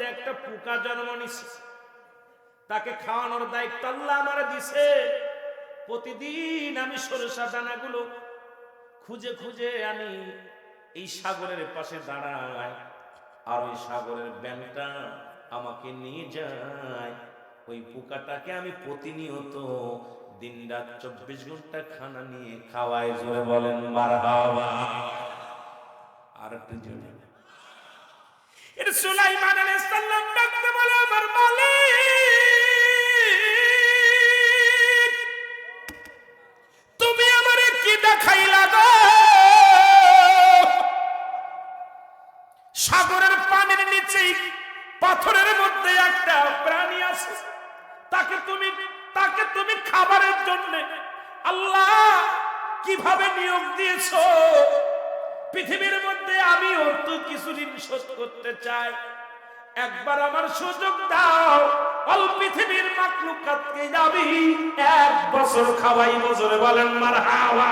মধ্যে একটা পোকা জন্ম নিছে। তাকে খাওয়ানোর দায়িত্ব আল্লাহ আমার দিছে। প্রতিদিন আমি সরষা দানাগুলো খুঁজে খুঁজে আমি এই সাগরের পাশে দাঁড়াই, আর ওই সাগরের ব্যাংকটা আমাকে নিয়ে যায়। ওই পোকাটাকে আমি প্রতিনিয়ত দিন রাত চব্বিশ ঘণ্টা খানা নিয়ে খাওয়াই, জোরে বলেন মারহাবা। আর একটু জোরে এটা আমার কি দেখাইলা গো? সাগরের পানির নিচে পাথরের মধ্যে একটা প্রাণী আছে। তাকে তুমি তাকে তুমি খাবারের জন্য আল্লাহ কীভাবে নিয়োগ দিয়েছ? পৃথিবীর আমি অর্থ কিছু ঋণ শোধ করতে চাই। একবার আমার সুযোগ দাও, অল পৃথিবীর মাকলুকাতকে যাবি এক বছর খাওয়াই বছরে বলেন মার হাওয়া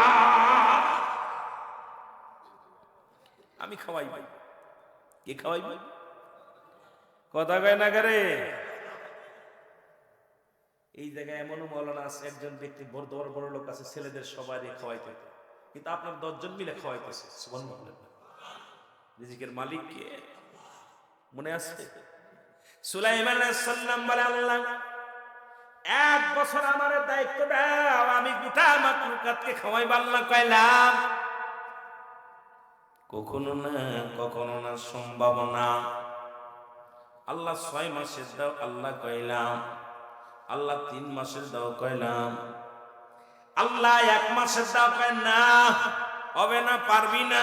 আমি খাওয়াই ভাই কে খাওয়াই ভাই কথা কয় না করে? এই জায়গায় এমনও মৌলানা আছে, একজন ব্যক্তি বড় বড় লোক আছে, ছেলেদের সবাই খাওয়াইতে কিন্তু আপনার দশজন মিলে খাওয়াইতেছে সুবহান বললেন রিজিকের মালিক কে মনে আছে? সুলাইমান সালাম বলে আল্লাহ, এক বছর আমার দায়িত্ব দাও, আমি গোটা মাকলুকাতকে খাওয়াই আল্লাহ কইলাম। কখনো না কখনো না সম্ভাবনা আল্লাহ ছয় মাসের দাও, আল্লাহ কইলাম। আল্লাহ তিন মাসের দাও, কইলাম। আল্লাহ এক মাসের দাও, কয় না, হবে না, পারবি না।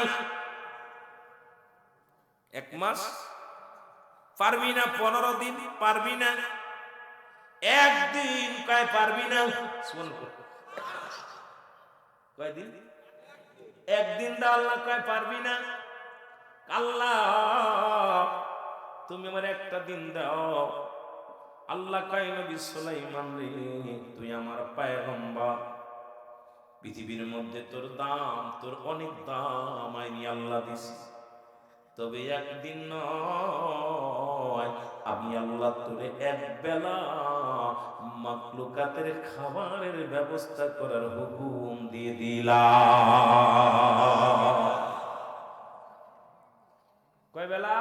এক মাস পারবি না, পনেরো দিন পারবি না, একদিন কয় পারবি না? শোন। কয়দিন একদিন দা আল্লাহ কয় পারবি না? আল্লাহ, তুমি আমার একটা দিন দাও। আল্লাহ কয়, নবী সুলাইমান রে, তুই আমার পায়গম্বর। পৃথিবীর মধ্যে তোর দাম, তোর অনেক দাম, আইনি আল্লাহ দিস তবে একদিন নয়, আমি আল্লাহ তোরে এক বেলা মাকলুকাতের খাবারের ব্যবস্থা করার হুকুম দিয়ে দিলাম। কয় বেলা?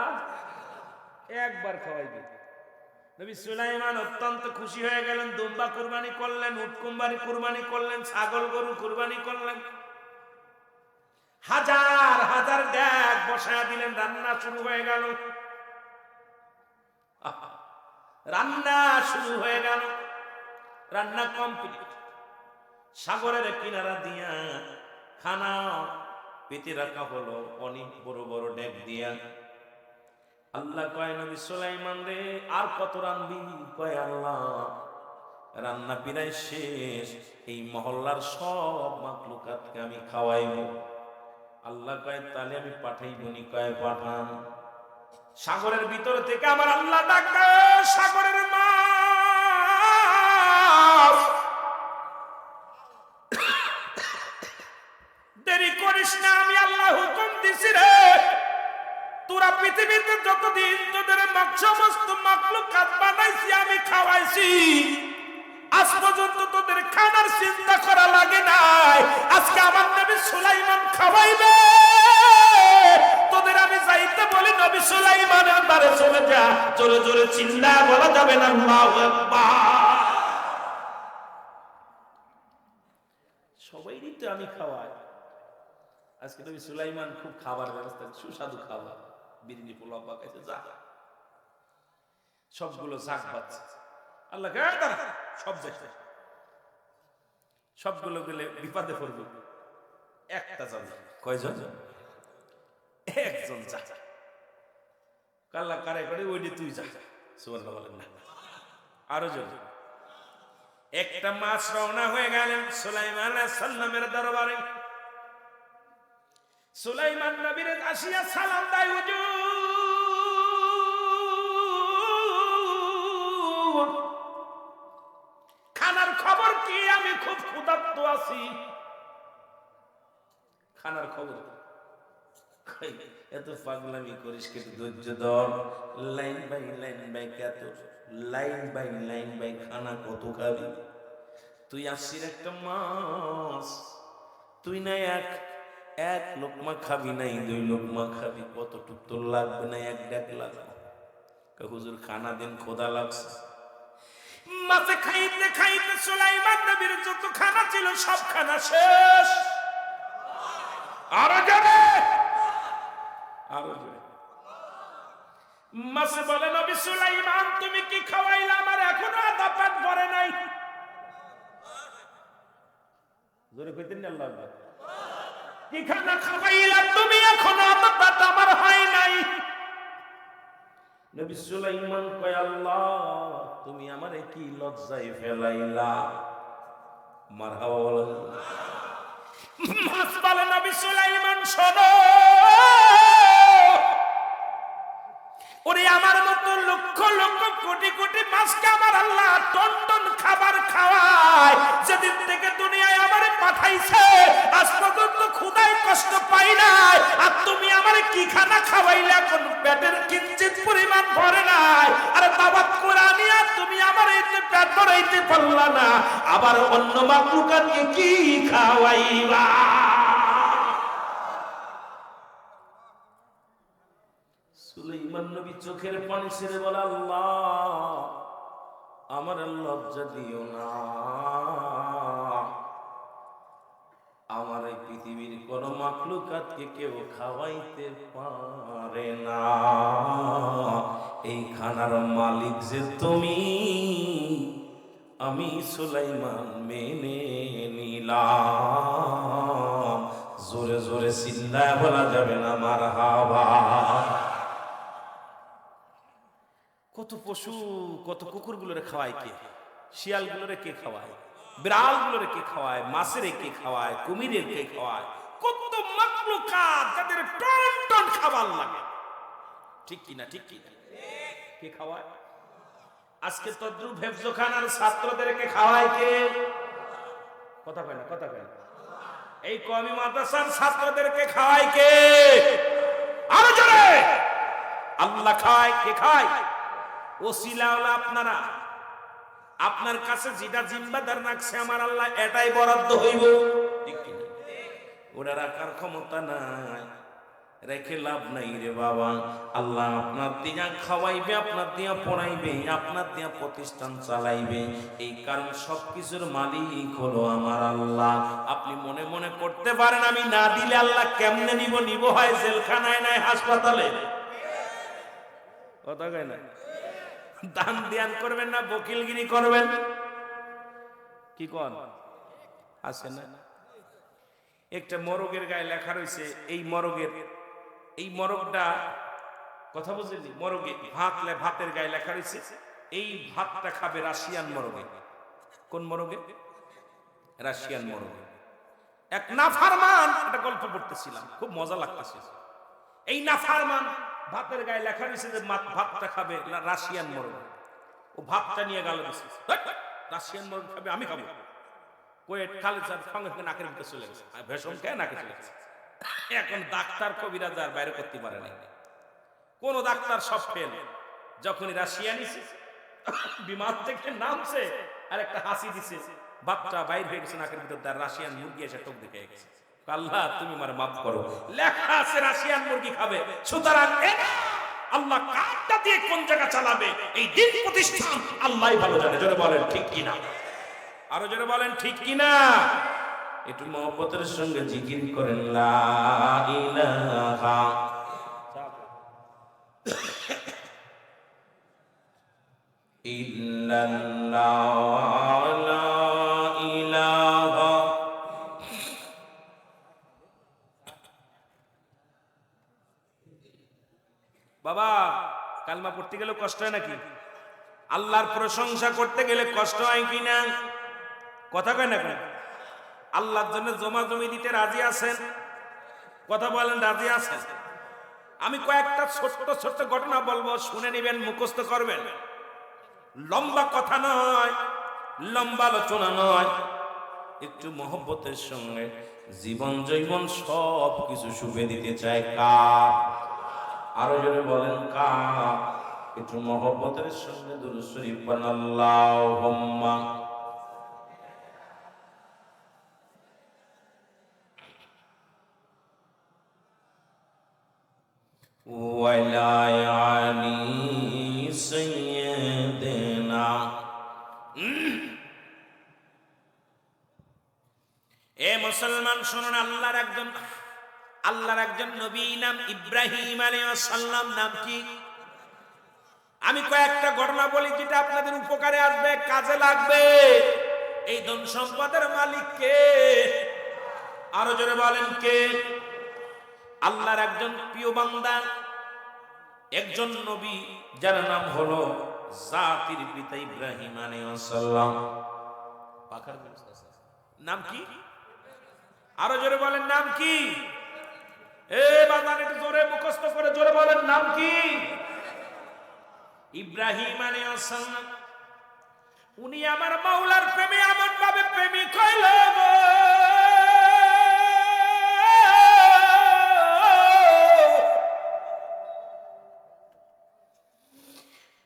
একবার খাওয়াইবে। নবী সুলাইমান অত্যন্ত খুশি হয়ে গেলেন, দুম্বা কুরবানি করলেন, উট কুরবানি কুরবানি করলেন, ছাগল গরু কুরবানি করলেন। হাজার হাজার ড্যাগ বসায় দিলেন, রান্না শুরু হয়ে গেল। রান্না শুরু হয়ে গেল। রান্না কমপ্লিট। সাগরের কিনারা দিয়া খানা পেতে রাখা হলো, অনেক বড় বড় ড্যাগ দিয়া। আল্লাহ কয়, নবী সুলাইমান রে, আর কত রান্ধবি কয়, আল্লাহ, রান্না পিরাই শেষ। এই মহল্লার সব মাকলুকাতকে আমি খাওয়াইব। আল্লাহ কয়, তাহলে আমি পাঠাইব নি। কয় পাঠান সাগরের ভিতর থেকে আমার আল্লাহ ডাকে সাগরের মাছ। দেরি করিস না, আমি আল্লাহ হুকুম দিছি রে। তোরা পৃথিবীতে যতদিন তোদের সমস্ত মাকলুকাত বানাইছি, আমি খাওয়াইছি। আজ পর্যন্ত তোদের খানার চিন্তা করা লাগে নাই আজকে আমার নবী সুলাইমান খাওয়াইবে। তোদের আমি যাইতে বলি, নবী সুলাইমান বারে চলে যা। জোরে জোরে চিল্লা বলা যাবে না, আল্লাহু আকবার। তো আমি খাওয়াই। আজকে নবী সুলাইমান খুব খাবার ব্যবস্থা, সুস্বাদু খাবার। বিরিয়ানি, পোলাও পাকাইছে, যা। সবগুলো জাগ পাচ্ছে আল্লাহ সব যাচ্ছে সবগুলো গেলে বিপদে পড়বে। একটা যাবে কয়জন? একজন যা। কাল্লা কারে করে ওই তুই যা। সুবর্ণ বলেন না। আরও জন। একটা মাছ রওনা হয়ে গেলেন সুলাইমান সালামের দরবারে। সুলাইমান নবীর আসিয়া সালাম দেয়, হুজুর আছি। খানার খবর? এত পাগলামি করিস কিন্তু ধৈর্য ধর। লাইন বাই লাইন বাই কত, লাইন বাই লাইন বাই খানা কত খাবি। তুই আসছিস একটা মাছ, তুই না এক এক লোকমা খাবি নাই দুই লোকমা খাবি। কতটুক তোর লাগবে না, এক ডাক লাগবে। হুজুর, খানা দিন, খোদা লাগছে। মাছে খাইতে খাইতে সুলাইমান নবীর যত খানা ছিল সব খানা শেষ। আরও যাবে আরও মাসে বলে, নবী সুলাইমান, তুমি কি খাওয়াইলা? আমার এখনও আধা পেট ভরে নাই। জোরে কইতেন না আল্লাহ কি খানা খাওয়াইলা? তুমি এখনও আধা পেট আমার হয় নাই। নবী সুলাইমান কয়, আল্লাহ তুমি আমারে কি লজ্জায় ফেলাইলা মার হাওয়া যাবে না। বলে নবী সুলাইমান শোনো ওরে আমার মতো লক্ষ লক্ষ কোটি কোটি মাছকে আমার আল্লাহ টন টন খাবার খাওয়ায়। যেদিন থেকে দুনিয়ায় আমারে পাঠাইছে, আজ পর্যন্ত ক্ষুদায় কষ্ট পাই নাই। আর তুমি আমারে কি খানা খাওয়াইলে এখন? পেটের কিঞ্চিত পরিমাণ ভরে নাই। আরে কোরআনি আর তুমি আমার এই পেট ভরাইতে পারলা না। আবার অন্য মাকলুকাতকে কি খাওয়াইবা সুলাইমান নবী চোখের পানি ছেড়ে বলে, আল্লাহ, আমার লজ্জা দিও না। আমার এই পৃথিবীর কোন মাকলুকাতকে কেউ খাওয়াইতে পারে না। এই খানার মালিক যে তুমি, আমি সুলাইমান মেনে নিলাম। জোরে জোরে চিল্লায় বলা যাবে না মার হাওয়া কত পশু, কত কুকুরগুলোরে খাওয়ায় কে? শিয়ালগুলোরে কে খাওয়ায়? বিড়ালগুলোরে কে খাওয়ায়? মাছের কে খাওয়ায়? কুমিরের কে খাওয়ায়? কত মাকলুকাত যাদের টন টন খাবার লাগে। ঠিক কিনা ঠিক কিনা কে খাওয়ায়? আজকে তদ্রুপ হেফজোখানার ছাত্রদেরকে খাওয়ায় কে? কথা কয় না, কথা কয় না। এই কমি মাদ্রাসার ছাত্রদেরকে খাওয়ায় কে? আরও জোরে! আল্লাহ খায়, কে খায়? ওসিলা হলো আপনারা। আপনার কাছে যেটা জিম্বাদার রাখছে আমার আল্লাহ, এটাই বরাদ্দ হইব। ঠিক? ওটা রাখার ক্ষমতা নাই। রেখে লাভ নাই রে বাবা। আল্লাহ আপনার দিয়া খাওয়াইবে, আপনার দিয়া পড়াইবে, আপনার দিয়া প্রতিষ্ঠান চালাইবে। এই কারণ সব কিছুর মালিক হলো আমার আল্লাহ। আপনি মনে মনে করতে পারেন, আমি না দিলে আল্লাহ কেমনে নিব? নিব হয় জেলখানায় নাই হাসপাতালে? কথা কয় না? দান ধ্যান করবেন না, বকিলগিরি করবেন। কি কন? আছে না? একটা মরগের গায়ে লেখা রয়েছে, এই মরগের, এই মরগটা, কথা বুঝলি মরগে, ভাত ভাতের গায়ে লেখা রয়েছে, এই ভাতটা খাবে রাশিয়ান মরগে। কোন মরগে? রাশিয়ান মরগে। এক নাফারমান, একটা গল্প পড়তেছিলাম, খুব মজা লাগতেছে। এই নাফারমান ভাতের গায়ে লেখা রয়েছে যে ভাতটা খাবে, না, রাশিয়ান মরগ ও ভাতটা নিয়ে গেল রাশিয়ান মরগ খাবে, আমি খাব। চলে গেছে। আর এখন ডাক্তার আর বাইরে করতে পারে না কোন ডাক্তার যখনই রাশিয়া নিছে বিমান থেকে নামছে আর একটা হাসি দিছে হয়ে গেছে রাশিয়ান মুরগি এসে টোক দেখে গেছে। আল্লাহ, তুমি আমার মাফ করো। লেখা আছে রাশিয়ান মুরগি খাবে। সুতরাং আল্লাহ কারটা দিয়ে কোন জায়গা চালাবে? এই দিন প্রতিষ্ঠান আল্লাহই ভালো জানে। জোরে বলেন, ঠিক কিনা? আরও জোরে বলেন, ঠিক কিনা? একটু মহব্বতের সঙ্গে জিকির করেন, লা ইলাহা। ইল্লাল্লাহ লা ইলাহা বাবা, কালমা পড়তে গেলে কষ্ট হয় নাকি? আল্লাহর প্রশংসা করতে গেলে কষ্ট হয় কি না? কথা কয় না কেন? আল্লাহর জন্য জমা জমি দিতে রাজি আছেন? কথা বলেন, রাজি আছেন? আমি কয়েকটা ছোট্ট ছোট্ট ঘটনা বলব, শুনে নেবেন, মুখস্থ করবেন। লম্বা কথা নয়, লম্বা আলোচনা নয়, একটু মহব্বতের সঙ্গে জীবন, জৈবন সব কিছু শুভে দিতে চায় কার? আরো জোরে বলেন কার একটু মহব্বতের সঙ্গে দুরু শরীফ বানাল্লাহুম্মা وعلى علي سيدنا এ মুসলমান শুনুন আল্লাহর একজন আল্লাহর একজন নবী নাম ইব্রাহিম আলাইহিস সালাম, নাম কি? আমি কয়েকটা ঘটনা বলি যেটা আপনাদের উপকারে আসবে, কাজে লাগবে। এই ধন সম্পদের মালিক কে? আরও জোরে বলেন কে? আল্লাহর একজন প্রিয় বান্দা, একজন নবী যার নাম হলো জাতির পিতা ইব্রাহিম। নাম কি? আরও জোরে বলেন, নাম কি? এ জোরে করে জোরে বলেন, নাম কি? ইব্রাহিম উনি আমার প্রেমে ভাবে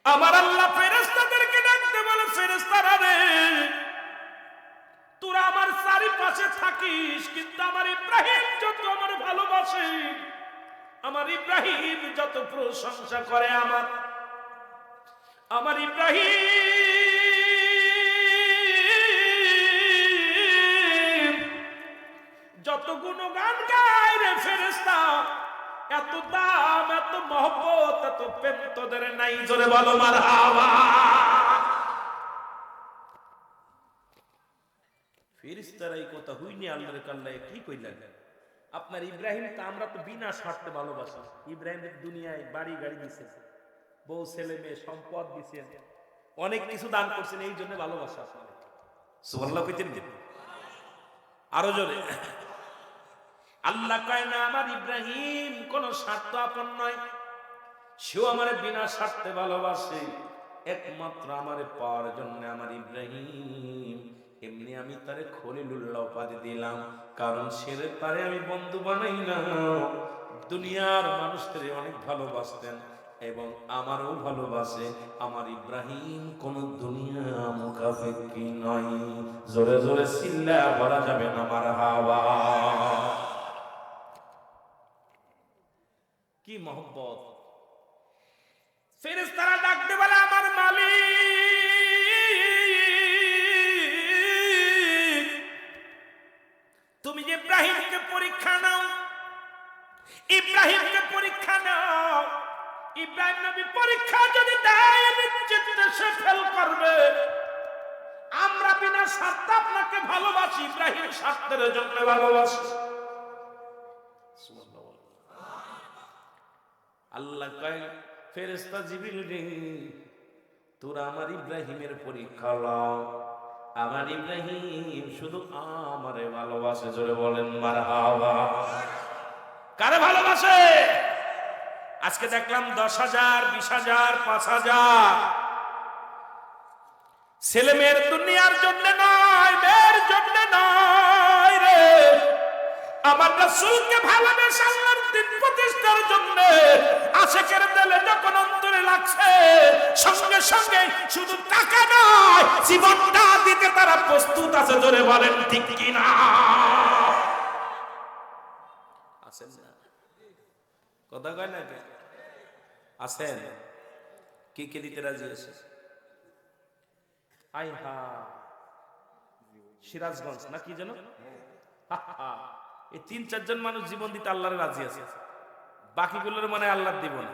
আমার আল্লাহ ফেরেস্তাদেরকে ডাকতে বলে ফেরেস্তারা রে। আমার চারিপাশে থাকিস, কিন্তু আমার ইব্রাহিম যত আমার ভালোবাসে, আমার ইব্রাহিম যত প্রশংসা করে আমার। আমার ইব্রাহিম যত গুণগান গায় রে ফেরেস্তা এত দাম, এত মহব্বত, এত প্রেম তোদের নাই, জোরে বলো মার ফেরিস্তারা কথা হইনি, আল্লাহর কাল্লায় কি কইলেন? আপনার ইব্রাহিম তো আমরা তো বিনা স্বার্থে ভালোবাসি। ইব্রাহিম দুনিয়ায় বাড়ি গাড়ি দিছে, বউ, ছেলে, মেয়ে, সম্পদ দিছেন অনেক কিছু দান করছেন, এই জন্য ভালোবাসা। সুবহানাল্লাহ কইতেন আরও জোরে। আল্লাহ কয়, না, আমার ইব্রাহিম, কোন স্বার্থ আপন নয়। সেও আমার বিনা স্বার্থে ভালোবাসে। একমাত্র আমারে পাওয়ার জন্য আমার ইব্রাহিম এমনি আমি তারে খলিলুল্লাহ উপাধি দিলাম, কারণ সেরে তারে আমি বন্ধু বানাই না দুনিয়ার মানুষদের অনেক ভালোবাসতেন এবং আমারও ভালোবাসে। আমার ইব্রাহিম কোন দুনিয়া মুখাফেকি নয়। জোরে জোরে সিল্লা বলা যাবে না আমার হাওয়া কি মহব্বত? ফেরেশতারা ডাকতে বলে, আমার মালিক! ইব্রাহিমকে পরীক্ষা নাও। ইব্রাহিমকে পরীক্ষা নাও। ইব্রাহিম নবী পরীক্ষা যদি দেয় নিশ্চিত সে ফেল করবে। আমরা বিনা স্বার্থে আপনাকে ভালোবাসি, ইব্রাহিম স্বার্থের জন্য ভালোবাসি। আল্লাহ কয় ফেরেস্তা জিবিল তোরা আমার ইব্রাহিমের পরীক্ষা লও আমার ইব্রাহিম, শুধু আমারে ভালোবাসে, জোরে বলেন মার কারে ভালোবাসে? আজকে দেখলাম দশ হাজার, বিশ হাজার, পাঁচ হাজার। ছেলে মেয়ের দুনিয়ার জন্য নয়, মেয়ের জন্য নয়। আমার রাসূলকে ভালোবেসে আল্লাহর দিন প্রতিষ্ঠার জন্য আশেকের দিলে যখন অন্তরে লাগছে সঙ্গে সঙ্গে শুধু টাকা নয় জীবনটা দিতে তারা প্রস্তুত আছে জোরে বলেন ঠিক কিনা? আছেন না। কথা কয় না কে আছেন কে কে দিতে রাজি আছে? আই হা। সিরাজগঞ্জ না কি যেন? হা, হা। এই তিন, চারজন মানুষ জীবন দিতে আল্লাহর রাজি আছে। বাকিগুলোর মানে আল্লাহ দিব না।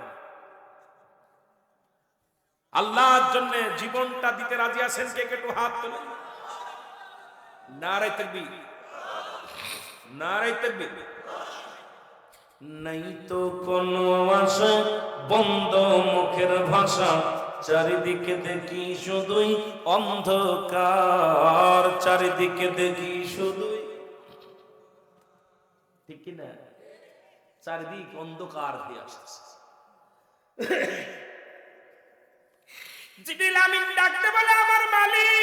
আল্লাহর জন্য জীবনটা দিতে রাজি আছেন কে? একটু হাত তোলে। নারাই থাকবি নারাই থাকবি নাই তো কোনো আশা, বন্ধ মুখের ভাষা, চারিদিকে দেখি শুধুই অন্ধকার, চারিদিকে দেখি শুধুই ঠিক কিনা? চারিদিক অন্ধকার হয়ে আসতেছে। জিবিল আমিন ডাকতে বলে, আমার মালিক,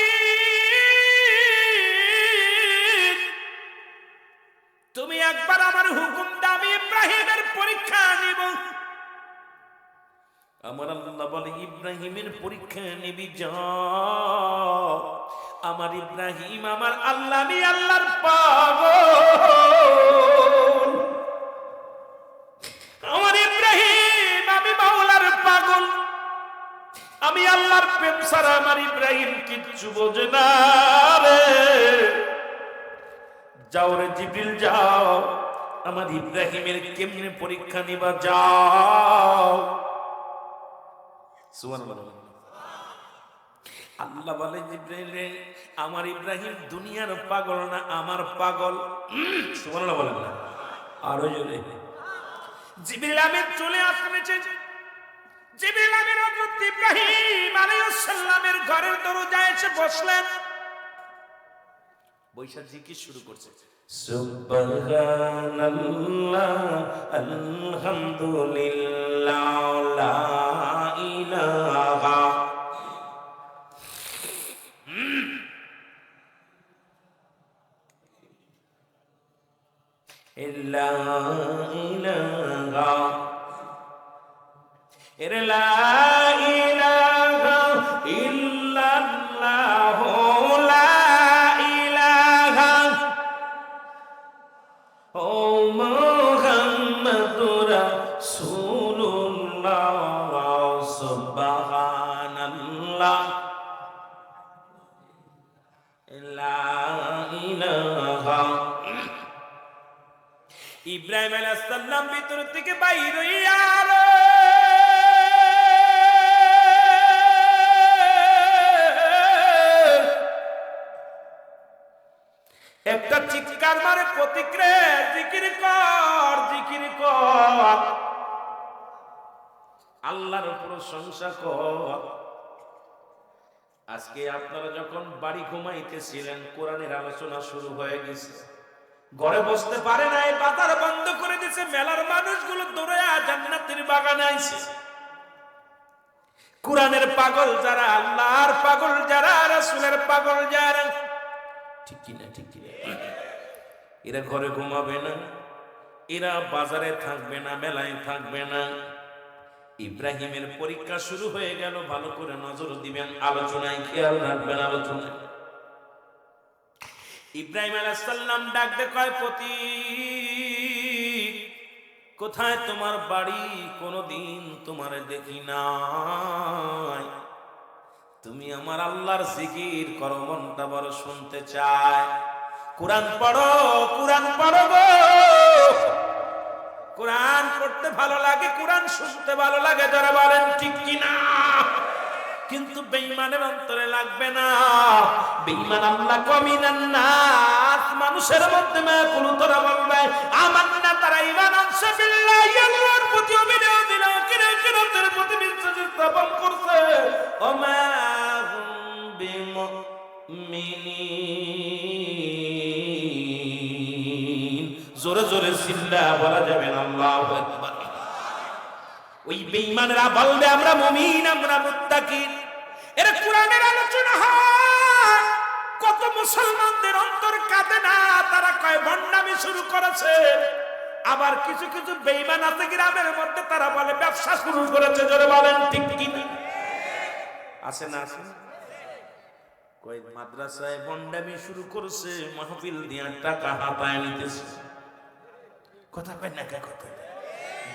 তুমি একবার আমার হুকুম দামি ইব্রাহিমের পরীক্ষা নিব। আমার আল্লাহ বলে, ইব্রাহিমের পরীক্ষা নিবি, যা। আমার ইব্রাহিম, আমার আল্লাহ আল্লাহর পাগল। আমার ইব্রাহিম, আমি মাওলার পাগল। আমি আল্লাহর প্রেম ছাড়া আমার ইব্রাহিম কিচ্ছু বোঝে না রে। যাও রে জিবিল যাও। আমার ইব্রাহিমের কেমনে পরীক্ষা নিবা যাও। সুবহানাল্লাহ। আল্লাহ বলে জিব্রাইল আমার ইব্রাহিম দুনিয়ার পাগল না, আমার পাগল। সুবহানাল্লাহ বলেন না। আরও জোরে জিবরিল আমিন চলে আসছে জিবরিল আমিন হযরত ইব্রাহিম আলাইহিস সালামের ঘরের দরজায় এসে বসলেন। বৈশাখ জিকির শুরু করছে? সুবহানাল্লাহ, আলহামদুলিল্লাহ। থেকে বাইর হইয়া রে একটা চিৎকার মারে প্রতিক্রে জিকির কর জিকির কর। আল্লাহর প্রশংসা কর। আজকে আপনারা যখন বাড়ি ঘুমাইতেছিলেন, কোরআনের আলোচনা শুরু হয়ে গেছে। ঘরে বসতে পারে না এই বাজার বন্ধ করে দিছে, মেলার মানুষগুলো দৌড়ে জান্নাতের বাগানে আইছে। কোরআনের পাগল যারা, আল্লাহর পাগল যারা, রাসূলের পাগল যারা, ঠিক কিনা ঠিক কিনা এরা ঘরে ঘুমাবে না, এরা বাজারে থাকবে না, মেলায় থাকবে না। ইব্রাহিমের পরীক্ষা শুরু হয়ে গেল, ভালো করে নজর দিবেন, আলোচনায় খেয়াল রাখবেন, আলোচনায়। ইব্রাহিম আলাইসাল্লাম ডাকতে কয় পতি কোথায় তোমার বাড়ি? কোনদিন তোমার দেখি নাই। তুমি আমার আল্লাহর জিকির করো, মনটা বড় শুনতে চায়। কোরআন পড়ো কোরআন পড়ো গো। কোরআন পড়তে ভালো লাগে, কোরআন শুনতে ভালো লাগে যারা বলেন, ঠিক কিনা? কিন্তু বেঈমানের অন্তরে লাগবে না। বেঈমান আল্লাহ কমিনান নাস, মানুষের মধ্যে মাকুল তোরা বলবে, আমার না, তারা ঈমান আনছে বিল্লাহি, আল্লাহর প্রতি অবিনয় দিল কিরে কিরতের প্রতি বিশ্বাস স্থাপন করছে। ওমা হুম বিমুমিনিন। জোরে জোরে সিল্লা বলা যাবে না, আল্লাহু আকবার। ওই বেঈমানরা বলবে, আমরা মুমিন, আমরা মুত্তাকিন। এরা কোরআনের আলোচনা হয়। কত মুসলমানদের অন্তর কাঁদে না, তারা কয় ভণ্ডামি শুরু করেছে। আবার কিছু কিছু বেঈমান আছে গ্রামের মধ্যে, তারা বলে, ব্যবসা শুরু করেছে, জোরে বলেন, ঠিক কি না? আছে না আছে? কই মাদ্রাসায় বন্ডামি শুরু করছে, মাহফিল দিয়া টাকা হাতায় নিতেছে। কথা কয় না কে, কথা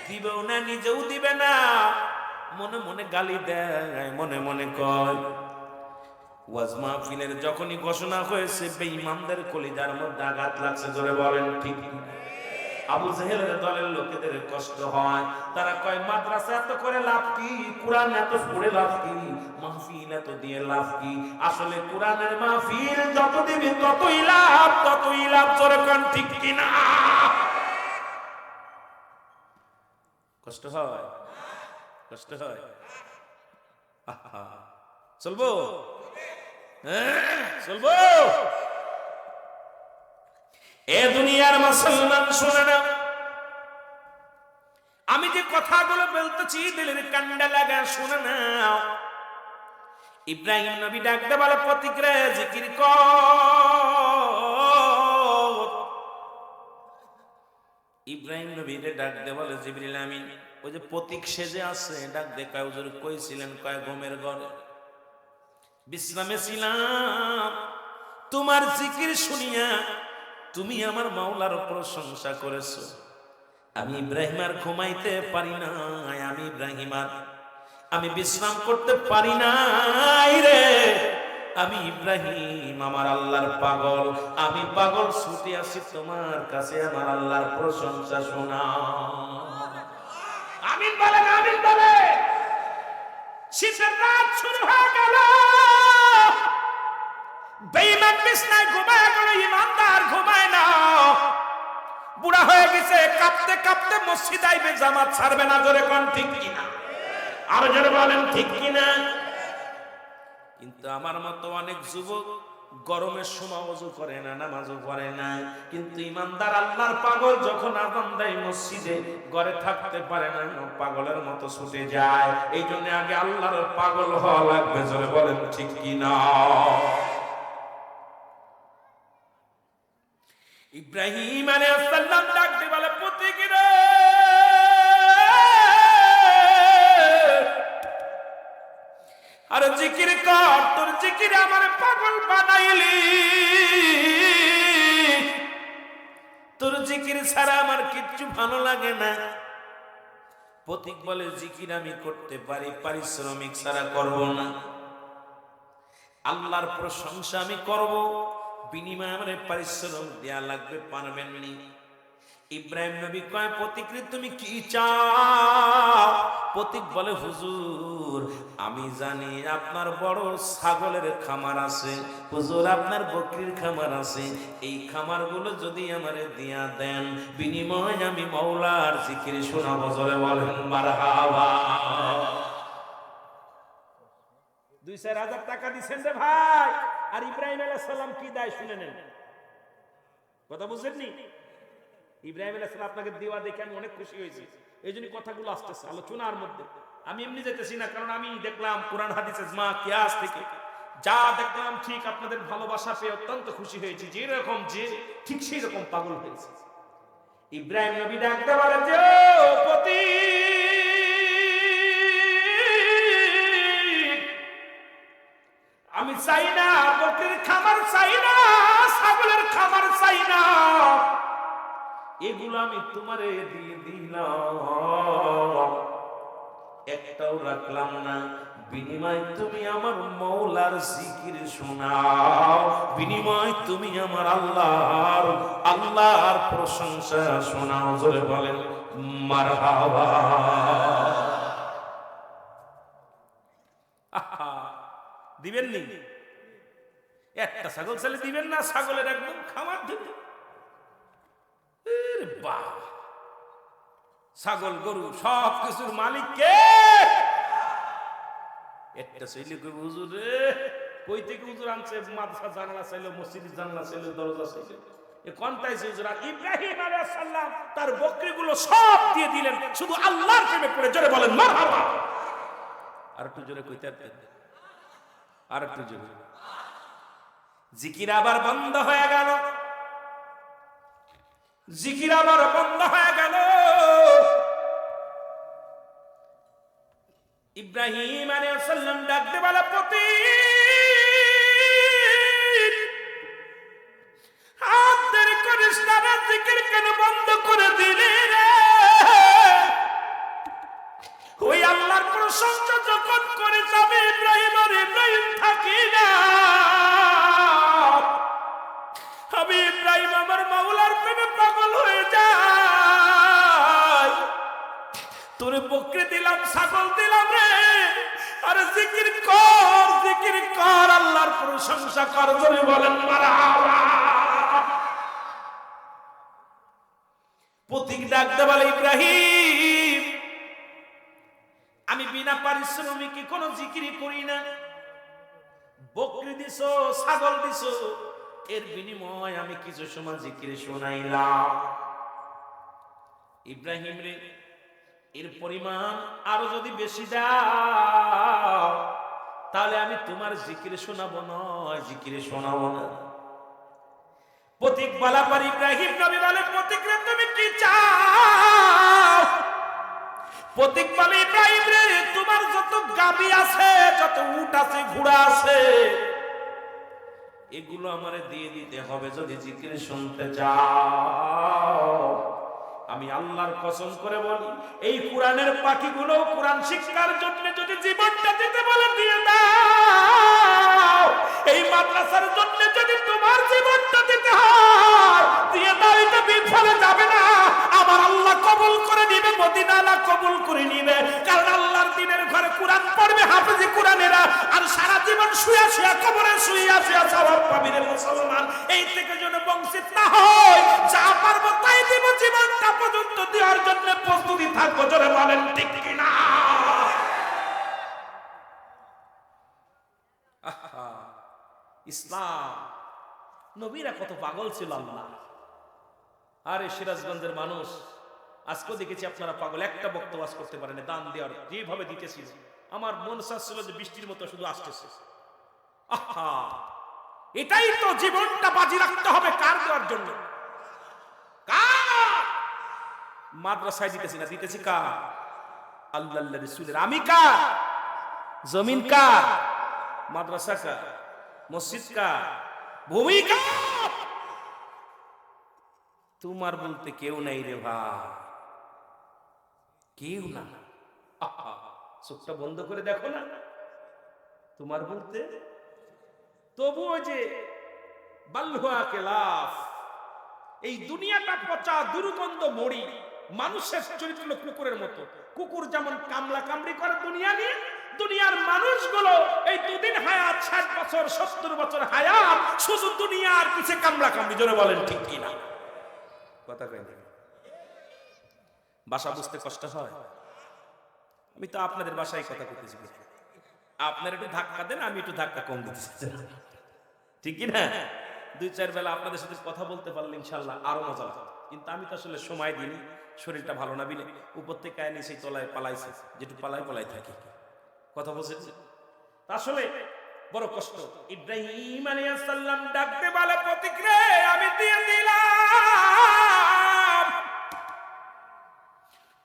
দিবেও না, নিজেও দিবে না। মনে মনে গালি দেয়, মনে মনে কয়। ওয়াজ মাহফিলের যখনই ঘোষণা হয়েছে, বেঈমানদের মধ্যে আঘাত লাগছে, জোরে বলেন ঠিক আবু জেহেলের দলের লোকেদের কষ্ট হয়। তারা কয়, মাদ্রাসা এত করে লাভ কি? কোরআন এত পড়ে লাভ কি? মাহফিল এত দিয়ে লাভ কি? আসলে কোরআনের মাহফিল যত দিবি ততই লাভ ততই লাভ, জোরে কন ঠিক কিনা? কষ্ট হয়? কষ্ট হয়। চলবো? হ্যাঁ, চলবো? এ দুনিয়ার মুসলমান শুনে না। আমি যে কথাগুলো বলতেছি দিলের কান্ডা লাগা শুনে না। ইব্রাহিম নবী ডাকতে বলে প্রতিক্রিয়া জিকির কর। ইব্রাহিম নবীরে ডাকতে বলে জিবরিল আমিন। ওই যে প্রতীক সেজে আছে, ডাক দেখা হুজুর কইছিলেন, কয়, ঘুমের ঘরে? বিশ্রামে ছিলাম। তোমার জিকির শুনিয়া তুমি আমার মাওলার প্রশংসা করেছ। আমি ইব্রাহিম আর ঘুমাইতে পারি না আমি ইব্রাহিম আর আমি বিশ্রাম করতে পারি নাই রে। আমি ইব্রাহিম, আমার আল্লাহর পাগল। আমি পাগল ছুটে আসি তোমার কাছে, আমার আল্লাহর প্রশংসা শোনা। আমিন বলেন, আমিন বলে শীতের রাত শুরু হয়ে গেল। বেইমান বিছনায় ঘুমায় গেল ইমানদার ঘুমায় না। বুড়া হয়ে গেছে, কাঁপতে কাঁপতে মসজিদ আইবে, জামাত ছাড়বে না, জোরে কোন, ঠিক কিনা? আরও জোরে বলেন, ঠিক কিনা? কিন্তু আমার মতো অনেক যুবক গরমের সময় অজু করে না, নামাজও পড়ে না। কিন্তু ইমানদার আল্লাহর পাগল যখন আদান দেয় মসজিদে, ঘরে থাকতে পারে না পাগলের মতো ছুটে যায়। এই জন্য আগে আল্লাহর পাগল হওয়া লাগবে, জোরে বলেন ঠিক কিনা? ইব্রাহিম আলাইহিস সালাম ডাক দিয়ে বলে পুত্র আরে জিকির কর, তোর জিকির আমার পাগল বানাইলি। তোর জিকির ছাড়া আমার কিচ্ছু ভালো লাগে না। প্রতীক বলে, জিকির আমি করতে পারি, পারিশ্রমিক ছাড়া করব না। আল্লাহর প্রশংসা আমি করব, বিনিময়ে আমার পারিশ্রমিক দেয়া লাগবে, পারবেন নি। ইব্রাহিম নবী কয়, প্রতিকৃত তুমি কি চাও? প্রতীক বলে, হুজুর, আমি জানি আপনার বড় ছাগলের খামার আছে। হুজুর, আপনার বকরির খামার আছে। এই খামারগুলো যদি আমারে দিয়া দেন, বিনিময়ে আমি মৌলার জিকির শোনাবো, জোরে বলেন, মারহাবা। দুই চার হাজার টাকা দিচ্ছেন রে ভাই। আর ইব্রাহিম আলাইহিস সালাম কি দেয় শুনে নেন? কথা বুঝছেননি ইব্রাহিম আলাইহিস আপনাকে দেওয়া দেখে আমি অনেক খুশি হয়েছি। এই জন্য কথাগুলো আসতেছে আলোচনার মধ্যে। আমি এমনি যেতেছি না, কারণ আমি দেখলাম কোরআন হাদিস ইজমা কিয়াস থেকে। যা দেখলাম ঠিক আপনাদের ভালোবাসা পেয়ে অত্যন্ত খুশি হয়েছি। যে রকম যে, ঠিক সেই রকম পাগল হয়েছে। ইব্রাহিম নবী ডাকতে পারে যে পতি! আমি চাই না বকরির খামার চাই না, ছাগলের খামার চাই না। এগুলো আমি তোমারে দিয়ে দিলাম। একটাও রাখলাম না। বিনিময় তুমি আমার মৌলার জিকির শোনাও। বিনিময় তুমি আমার আল্লাহর আল্লাহর প্রশংসা শোনাও। জোরে বলেন, মারহাবা। দিবেন নি একটা ছাগল ছেলে দিবেন না? ছাগলের একদম খামার দিবেন। এরে ছাগল, গরু, সব কিছুর মালিক কে? একটা ছেলে কই, হুজুর কই থেকে হুজুর আনছে? মাদ্রাসা জানলা চাইলো, মসজিদ জানলা চাইলো, দরজা চাইলো। কোনটাইছে হুজুর ইব্রাহিম আলাইহিস সালাম তার বকরিগুলো সব দিয়ে দিলেন, শুধু আল্লাহর প্রেমে পড়ে, জোরে বলেন, মারহাবা! আর একটু জোরে কইতে আর একটু জোরে। জিকির আবার বন্ধ হয়ে গেল। জিকির আবার বন্ধ হয়ে গেল। ইব্রাহিম আলাইহিস সালাম ডাকতে বলে পতি হাত ধরে জিকির কেন বন্ধ করে দিলি রে? ওই আল্লাহর প্রশংসা যখন করে যাবে ইব্রাহিম আর ইব্রাহিম থাকি না। আমি ইব্রাহিম আমার মাওলার প্রেমে পাগল হয়ে যায়। তোরে বকরি দিলাম, ছাগল দিলাম রে। আরে জিকির কর জিকির কর, আল্লাহর প্রশংসা কর, জোরে বলেন প্রতীক ডাকতে বলে, ইব্রাহিম, আমি বিনা পারিশ্রমিকে কোনো জিকিরি করি না। বকরি দিছ, ছাগল দিছ এর বিনিময় আমি কিছু সময় জিকিরে শোনাইলাম। ইব্রাহিম রে, এর পরিমাণ আরও যদি বেশি দাও, তাহলে আমি তোমার জিকিরে শোনাবো নয়, জিকিরে শোনাবো না। প্রতীক বলা পর ইব্রাহিম নবী বলে প্রতীক তুমি কি চাও? প্রতীক বলে ইব্রাহিম রে, তোমার যত গাবি আছে, যত উট আছে, ঘোড়া আছে এগুলো আমারে দিয়ে দিতে হবে যদি জিকির শুনতে চাও। আমি আল্লাহর কসম করে বলি, এই কোরআনের পাখিগুলো কোরআন শিক্ষার জন্য যদি জীবনটা দিতে বলে দিয়ে দাও, এই মাদ্রাসার জন্য যদি কোরআন পড়বে হাফেজি কোরআনেরা, আর সারা জীবন শুয়া শুয়া কবরে শুয়া শুয়া সবার পাবি রে মুসলমান। এই থেকে যেন বংশিত না হয়, যা পারব তাই দিব, জীবনটা পর্যন্ত দেওয়ার জন্য প্রস্তুতি থাকব, জোরে বলেন, ঠিক কিনা? ইসলাম, নবীরা কত পাগল ছিল আল্লাহ। আরে সিরাজগঞ্জের মানুষ, আজকেও দেখেছি আপনারা পাগল, একটা বক্তব্য করতে পারেন, দান দেওয়ার, যেভাবে দিতেছি। আমার মন চাচ্ছিল যে বৃষ্টির মতো শুধু আসতেছে। আহা! এটাই তো জীবনটা বাজি রাখতে হবে কার দেওয়ার জন্য? মাদ্রাসায় দিতেছি না দিতেছি কার? আল্লাহ রসুলের। আমি কার? জমিন কার? মাদ্রাসা কার? মসজিদ কার? ভূমি কার? তোমার বলতে কেউ নাই রে ভাই। কেউ না। আহা, চোখটা বন্ধ করে দেখো না। তোমার বলতে, তবুও যে বাল্হুয়া কেলাফ, এই দুনিয়াটা পচা দুর্গন্ধ মরি মানুষের চরিত্র কুকুরের মতো। কুকুর যেমন কামলা কামড়ি করে দুনিয়া নিয়ে, দুনিয়ার মানুষগুলো এই দুদিন হায়াত, ষাট বছর, সত্তর বছর হায়াত, শুধু দুনিয়ার পিছে কামলা কামড়ি, জোরে বলেন ঠিক কিনা? কথা কই না। ভাষা বুঝতে কষ্ট হয়? আমি তো আপনাদের বাসায় কথা কইতেছি আপনার একটু ধাক্কা দেন, আমি একটু ধাক্কা কম দিতেছি। ঠিক কি না? দুই, চার বেলা আপনাদের সাথে কথা বলতে পারলে ইনশাল্লাহ আরও মজা লাগতো কিন্তু আমি তো আসলে সময় দিইনি, শরীরটা ভালো না বিলে উপর থেকে আয় সেই তলায় পালাইছে, যেটু পালাই পালাই থাকি। কথা বলছেন? আসলে বড় কষ্ট। ইব্রাহিম আলাইহিস সালাম ডাকতে বলে প্রতিক্রিয়া আমি দিয়ে দিলাম।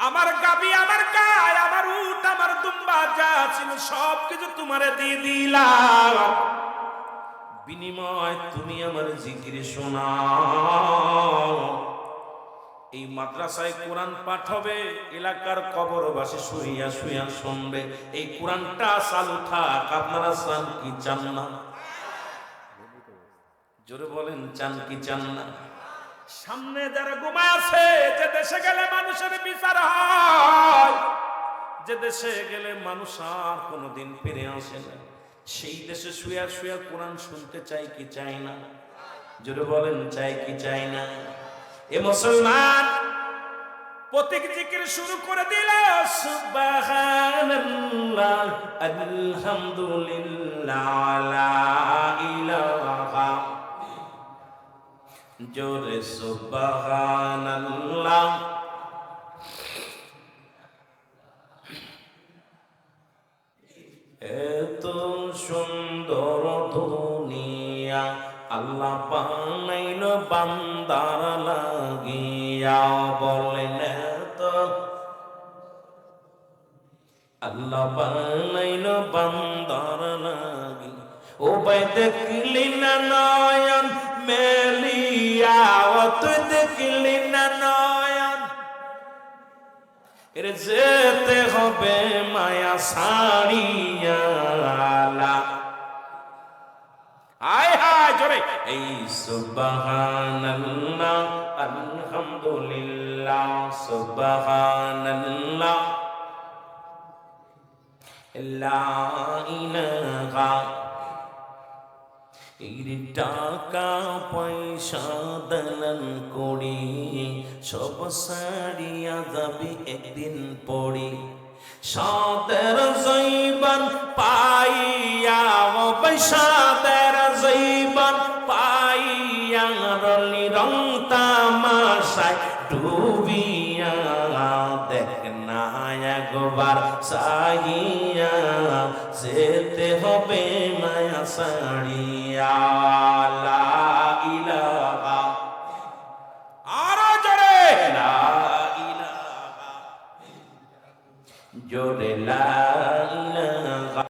আমার গাবি, আমার গায়, আমার উট, আমার দুম্বা যা ছিল সব কিছু তোমারে দিয়ে দিলাম। বিনিময় তুমি আমার জিকির শোনাও। এই মাদ্রাসায় কোরআন পাঠ হবে এলাকার কবরবাসী শুইয়া শুইয়া শুনবে। এই কোরআনটা চালু থাক, আপনারা চান কি চান না? জোরে বলেন, চান কি চান না? সামনে যারা ঘুমায় আছে, যে দেশে গেলে মানুষের বিচার হয়, যে দেশে গেলে মানুষ আর কোনোদিন ফিরে আসে না। সেই দেশে শুয়া শুয়া কোরআন শুনতে চাই কি চাই না? জোরে বলেন চাই কি চাই না? এ মুসলমান, প্রতীক জিকির শুরু করে দিল, সুবহানাল্লাহ, আলহামদুলিল্লাহ, লা ইলাহা জোরে সুবহানাল্লাহ। এত সুন্দর দুনিয়া আল্লাহ বানাইল বান্দার লাগিয়া, বলেন তো আল্লাহ বানাইল বান্দার লাগি ও ভাই দেখলি না নয়ন মেলিয়া তুই দেখলি না নয়ন। এর যেতে হবে মায়া সারিয়া আয় হায়, জোরে। এই সুবহানাল্লাহ, আলহামদুলিল্লাহ, সুবহানাল্লাহ। লা ইলাহা এই টাকা পয়সা দালান করি সব সারিয়া যাবে একদিন পড়ি সাদের জৈবন পাইয়া বৈশাদের জৈবন পাইয়া রলি রং তামাশায় ডুবিয়া দেখ না একবার সাহিয়া যেতে হবে মায়া Hallelujah.